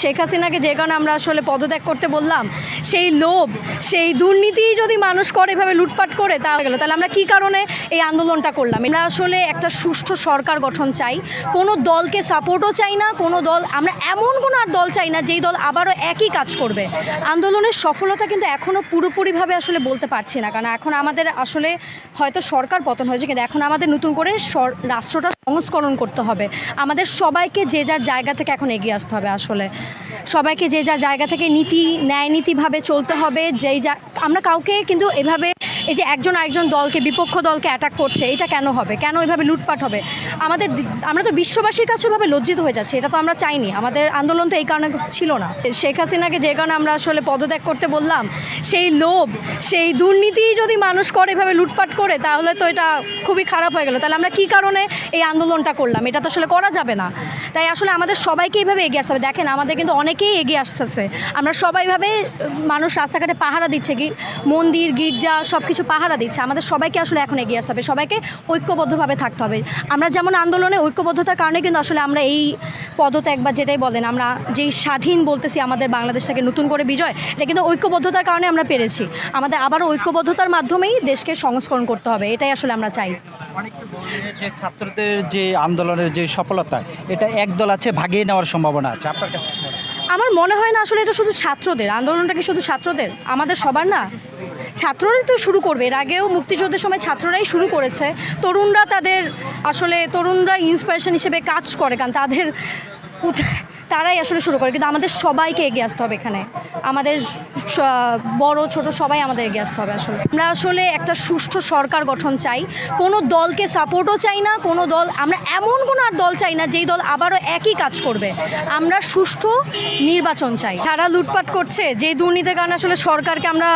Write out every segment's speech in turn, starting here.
শেখ হাসিনাকে যে কারণে আমরা আসলে পদত্যাগ করতে বললাম, সেই লোভ, সেই দুর্নীতি যদি মানুষ করে, এভাবে লুটপাট করে তা গেল। তাহলে আমরা কি কারণে এই আন্দোলনটা করলাম? আমরা আসলে একটা সুষ্ঠু সরকার গঠন চাই। কোনো দলকে সাপোর্টও চাই না, কোনো দল, আমরা এমন কোনো আর দল চাই না, যেই দল আবারও একই কাজ করবে। আন্দোলনের সফলতা কিন্তু এখনও পুরোপুরিভাবে আসলে বলতে পারছি না, কারণ এখন আমাদের আসলে হয়তো সরকার পতন হয়েছে, কিন্তু এখন আমাদের নতুন করে রাষ্ট্রটা সংস্করণ করতে হবে। আমাদের সবাইকে যে যার জায়গা থেকে এখন এগিয়ে আসতে হবে আসলে। সবাইকে যে যার জায়গা থেকে নীতি, ন্যায় নীতিভাবে চলতে হবে, যেই যা আমরা কাউকে কিন্তু এভাবে এই যে একজন আরেকজন দলকে, বিপক্ষ দলকে অ্যাটাক করছে, এটা কেন হবে? কেন এভাবে লুটপাট হবে? আমাদের আমরা তো বিশ্ববাসীর কাছে এভাবে লজ্জিত হয়ে যাচ্ছে, এটা তো আমরা চাইনি। আমাদের আন্দোলন তো এই কারণে ছিল না। শেখ হাসিনাকে যে কারণে আমরা আসলে পদত্যাগ করতে বললাম, সেই লোভ, সেই দুর্নীতি যদি মানুষ করে এভাবে লুটপাট করে, তাহলে তো এটা খুবই খারাপ হয়ে গেল। তাহলে আমরা কি কারণে এই আন্দোলনটা করলাম? এটা তো আসলে করা যাবে না। তাই আসলে আমাদের সবাইকে এইভাবে এগিয়ে আসতে হবে। দেখেন, আমাদের কিন্তু অনেকেই এগিয়ে আসতেছে আমরা সবাইভাবে মানুষ রাস্তাঘাটে পাহারা দিচ্ছে কি? মন্দির, গির্জা সব কিছু পাহারা দিচ্ছে। আমাদের সবাইকে আসলে এখন এগিয়ে আসতে হবে। সবাইকে ঐক্যবদ্ধভাবে থাকতে হবে। আমরা যেমন আন্দোলনে ঐক্যবদ্ধতার কারণে কিন্তু আসলে আমরা এই পদত্যাগ বা যেটাই বলেন আমরা যেই স্বাধীন বলতেছি আমাদের বাংলাদেশটাকে নতুন করে বিজয় এটা কিন্তু ঐক্যবদ্ধতার কারণে আমরা পেরেছি। আমাদের আবারও ঐক্যবদ্ধতার মাধ্যমেই দেশকে সংস্করণ করতে হবে। এটাই আসলে আমরা চাই। অনেকে যে ছাত্রদের যে আন্দোলনের যে সফলতা এটা একদল আছে ভাগিয়ে নেওয়ার সম্ভাবনা আছে। আপনার কাছে? আমার মনে হয় না আসলে এটা শুধু ছাত্রদের। আন্দোলনটা কি শুধু ছাত্রদের? আমাদের সবার না। ছাত্ররাই তো শুরু করবে। এর আগেও মুক্তিযুদ্ধের সময় ছাত্ররাই শুরু করেছে। তরুণরা তাদের আসলে, তরুণরা ইন্সপিরেশন হিসেবে কাজ করে, কারণ তাদের তারাই আসলে শুরু করে, কিন্তু আমাদের সবাইকে এগিয়ে আসতে হবে এখানে। আমাদের বড়, ছোট সবাই আমাদের এগিয়ে আসতে হবে আসলে। আমরা আসলে একটা সুষ্ঠু সরকার গঠন চাই। কোনো দলকে সাপোর্টও চাই না, কোনো দল, আমরা এমন কোনো আর দল চাই না, যেই দল আবারও একই কাজ করবে। আমরা সুষ্ঠু নির্বাচন চাই। তারা লুটপাট করছে যে দুর্নীতির কারণে আসলে সরকারকে আমরা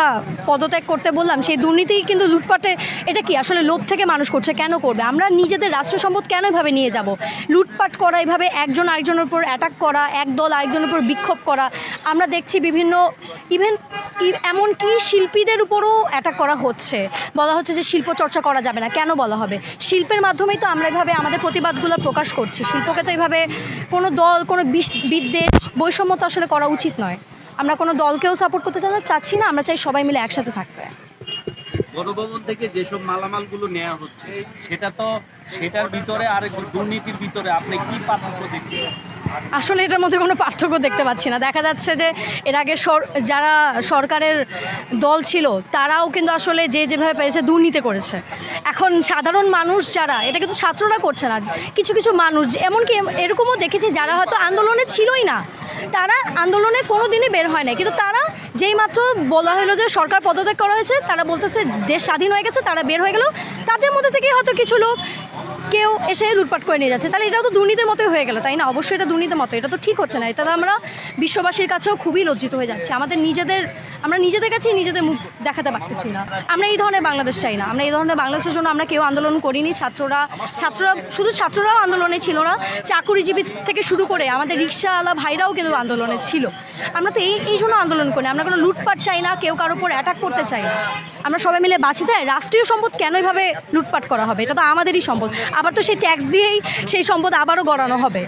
পদত্যাগ করতে বললাম, সেই দুর্নীতি কিন্তু লুটপাটে, এটা কি আসলে লোভ থেকে মানুষ করছে, কেন করবে? আমরা নিজেদের রাষ্ট্র সম্পদ কেন এভাবে নিয়ে যাব? লুটপাট করা এভাবে একজন আরেকজনের উপর অ্যাটাক করা এক দল আরেকজনের উপর বিক্ষোভ করা। আমরা দেখছি বিভিন্ন ইভেন এমনকি শিল্পীদের উপরও অ্যাটাক করা হচ্ছে। বলা হচ্ছে যে শিল্প চর্চা করা যাবে না। কেন বলা হবে? শিল্পের মাধ্যমেই তো আমরা এভাবে আমাদের প্রতিবাদগুলো প্রকাশ করছি। শিল্পকে তো এভাবে কোনো দল, কোনো বিদ্বেষ, বৈষম্য তো আসলে করা উচিত নয়। আমরা কোনো দলকেও সাপোর্ট করতে চাচ্ছি না আমরা চাই সবাই মিলে একসাথে থাকতে। গণভবন থেকে যেসব মালামালগুলো নেওয়া হচ্ছে, সেটা তো সেটার ভিতরে আর দুর্নীতির ভিতরে। আপনি কি পার্থক্য দেখছেন? আসলে এটার মধ্যে কোনো পার্থক্য দেখতে পাচ্ছি না। দেখা যাচ্ছে যে এর আগে যারা সরকারের দল ছিল, তারাও কিন্তু আসলে যে যেভাবে পেরেছে দুর্নীতি করেছে। এখন সাধারণ মানুষ যারা, এটা কিন্তু ছাত্ররা করছে না। কিছু কিছু মানুষ, এমনকি এরকমও দেখেছি যারা হয়তো আন্দোলনে ছিলই না। তারা আন্দোলনে কোনো দিনই বের হয় না কিন্তু তারা যেই মাত্র বলা হলো যে সরকার পদত্যাগ করা হয়েছে, তারা বলতেছে দেশ স্বাধীন হয়ে গেছে, তারা বের হয়ে গেল। তাদের মধ্যে থেকে হয়তো কিছু লোক কেউ এসে লুটপাট করে নিয়ে যাচ্ছে। তাহলে এটাও তো দুর্নীতির মতোই হয়ে গেল, তাই না? অবশ্যই এটা দুর্নীতির মতো এটা তো ঠিক হচ্ছে না। এটা তো আমরা বিশ্ববাসীর কাছেও খুবই লজ্জিত হয়ে যাচ্ছে। আমাদের নিজেদের, আমরা নিজেদের কাছেই নিজেদের মুখ দেখাতে পারতেছি না। আমরা এই ধরনের বাংলাদেশ চাই না। আমরা এই ধরনের বাংলাদেশের জন্য আমরা কেউ আন্দোলন করিনি। ছাত্ররা ছাত্ররা, শুধু ছাত্ররাও আন্দোলনে ছিল না, চাকুরিজীবী থেকে শুরু করে আমাদের রিক্সাওয়ালা ভাইরাও কিন্তু আন্দোলনে ছিল। আমরা তো এই এই জন্য আন্দোলন করি আমরা কোনো লুটপাট চাই না, কেউ কারোর উপর অ্যাটাক করতে চাই না। আমরা সবাই মিলে বাঁচি দেয় রাষ্ট্রীয় সম্পদ কেন এভাবে লুটপাট করা হবে? এটা তো আমাদেরই সম্পদ। আবার তো সেই ট্যাক্স দিয়েই সেই সম্পদ আবারও গড়ানো হবে।